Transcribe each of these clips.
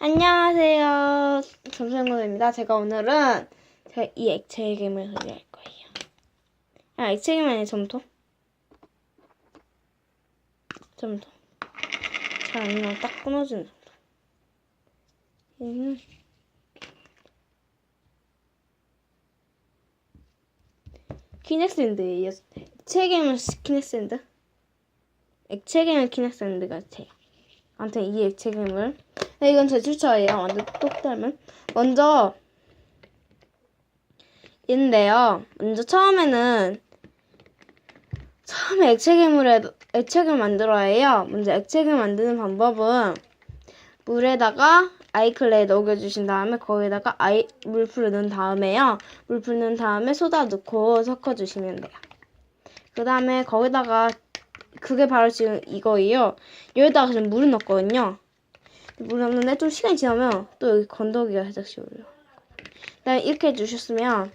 안녕하세요. 점심고입니다. 제가 오늘은 제가 이 액체 괴물 소리할 거예요. 아, 액체 괴물 아니에요, 점토. 점토. 잘안 딱 끊어지는 점토. 얘는 키넥샌드예요. 액체 괴물 키넥샌드. 액체 괴물 키넥샌드 같아요. 아무튼 이 액체. 네, 이건 제 추천이에요. 완전 똑 닮은. 먼저 인데요. 먼저 처음에는 처음에 액체 괴물에 액체를 만들어야 해요. 먼저 액체를 만드는 방법은 물에다가 아이클레 녹여주신 다음에 거기다가 아이 물풀을 넣은 다음에요. 물풀 넣은 다음에 소다 넣고 섞어주시면 돼요. 그 다음에 거기다가 그게 바로 지금 이거예요. 여기다가 지금 물을 넣었거든요. 물 넣는데 좀 시간이 지나면 또 여기 건더기가 살짝씩 올려. 그다음에 이렇게 해주셨으면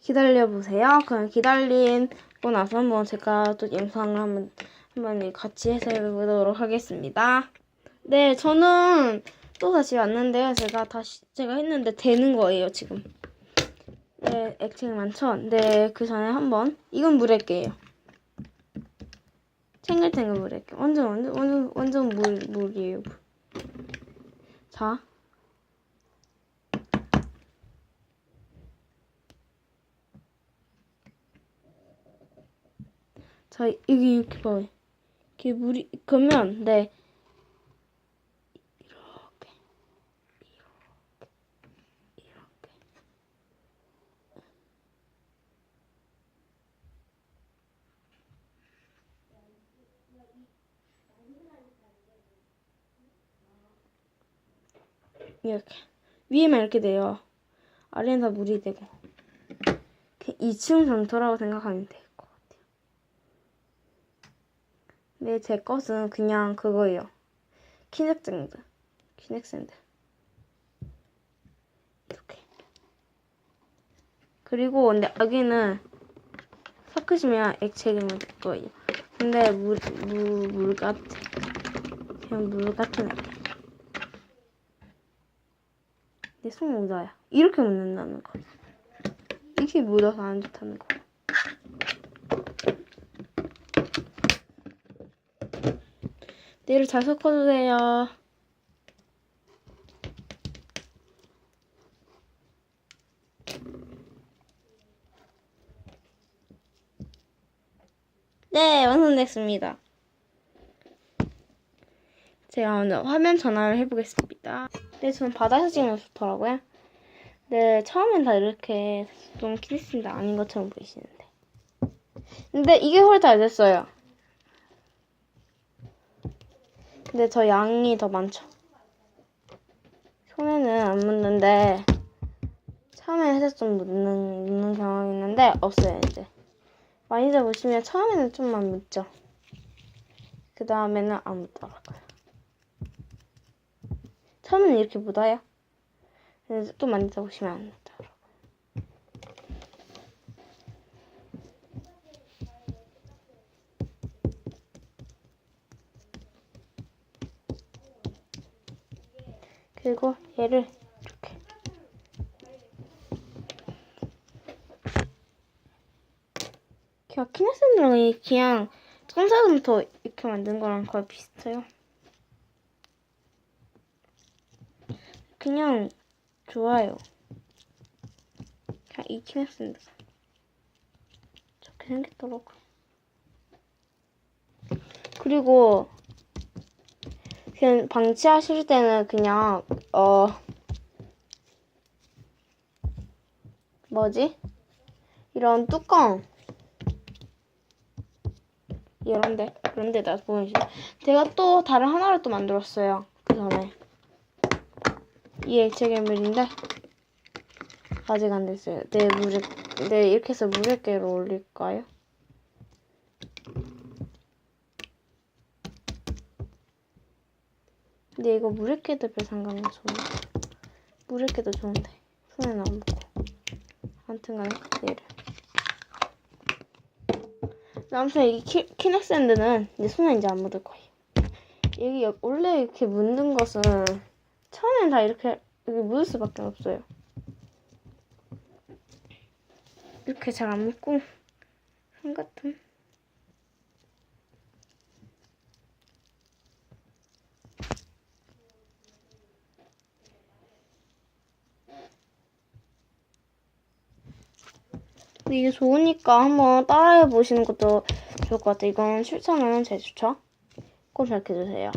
기다려 보세요. 그럼 기다리고 나서 한번 제가 또 영상을 한번 한번 같이 해보도록 하겠습니다. 네, 저는 또 다시 왔는데요. 제가 다시 제가 했는데 되는 거예요 지금. 네, 액체 많죠? 네, 그 전에 한번 이건 물액이에요. 탱글탱글 물액. 완전 완전 완전 완전 물 물이에요. 물. 자. 자, 여기 이렇게 봐요. 이렇게 물이 그러면 네. 이렇게 이렇게 이렇게 이렇게 위에만 이렇게 돼요. 아래는 다 물이 되고 2층 점토라고 생각하면 될 것 같아요. 네, 제 것은 그냥 그거예요. 키넥샌드, 키넥샌드 이렇게. 그리고 근데 여기는 섞으시면 액체가 될 거예요. 근데 물, 물, 물 같아. 그냥 물 같은 느낌. 내손 묻어요. 이렇게 묻는다는 거. 이렇게 묻어서 안 좋다는 거. 얘를 잘 섞어주세요. 네, 완성됐습니다. 제가 오늘 화면 전화를 해보겠습니다. 네, 저는 바다에서 거 좋더라고요. 네, 처음엔 다 이렇게 좀 키스인데 아닌 것처럼 보이시는데. 근데 이게 훨씬 잘 됐어요. 근데 저 양이 더 많죠. 손에는 안 묻는데 처음에는 살짝 좀 묻는, 묻는 경향이 있는데 없어요 이제. 많이들 보시면 처음에는 좀만 묻죠. 그 다음에는 안 묻더라고요. 처음에는 이렇게 묻어요. 근데 또 만지다 보시면 안 묻더라고요. 그리고 얘를 이렇게 그냥 키네스랑 그냥 청사금터 이렇게 만든 거랑 거의 비슷해요. 그냥 좋아요. 그냥 이 키네스인데 저렇게 생겼더라고. 그리고 그냥 방치하실 때는 그냥 어 뭐지 이런 뚜껑 이런데 그런 데다 보내주세요. 제가 또 다른 하나를 또 만들었어요. 그 전에 이 액체 괴물인데 아직 안 됐어요. 네 물에 네 이렇게 해서 물에 깨로 올릴까요? 근데 이거 물에 깨도 별 상관은 좋은데 물에 깨도 좋은데. 손에는 안 묻고. 아무튼 간에 얘를. 아무튼 이 키, 키넥샌드는 이제 손에 이제 안 묻을 거예요. 여기 여- 원래 이렇게 묻는 것은 처음엔 다 이렇게 여기 묻을 수밖에 없어요. 이렇게 잘 안 묻고 한 같은. 이게 좋으니까 한번 따라해 보시는 것도 좋을 것 같아요. 이건 실천은 제 추천. 꼭 기억해 주세요.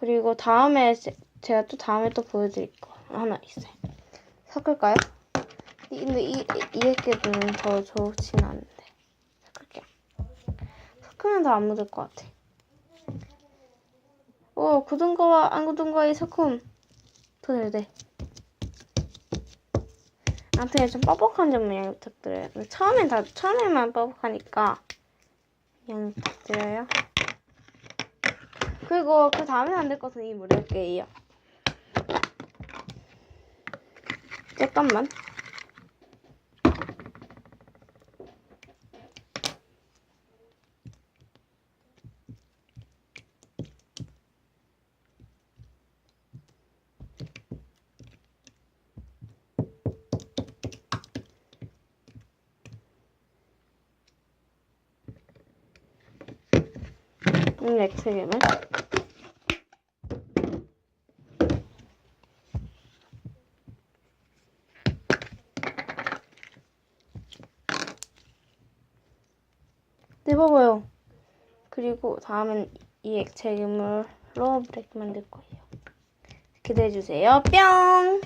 그리고 다음에 제, 제가 또 다음에 또 보여드릴 거 하나 있어요. 섞을까요? 이- 근데 이, 이, 이 액계는 더 좋진 않은데. 섞을게요. 섞으면 더 안 묻을 것 같아. 오, 굳은 거와 안 굳은 거의 섞음. 더 잘 돼. 아무튼 좀 뻑뻑한 점은 양해 부탁드려요. 처음엔 다, 처음에만 뻑뻑하니까 양해 부탁드려요. 그리고 그 다음에 안될 것은 이 물을게요. 잠깐만. 음, 액체금을. 네, 봐봐요. 그리고 다음엔 이 액체금으로 브레이크 만들 거예요. 기대해주세요. 뿅!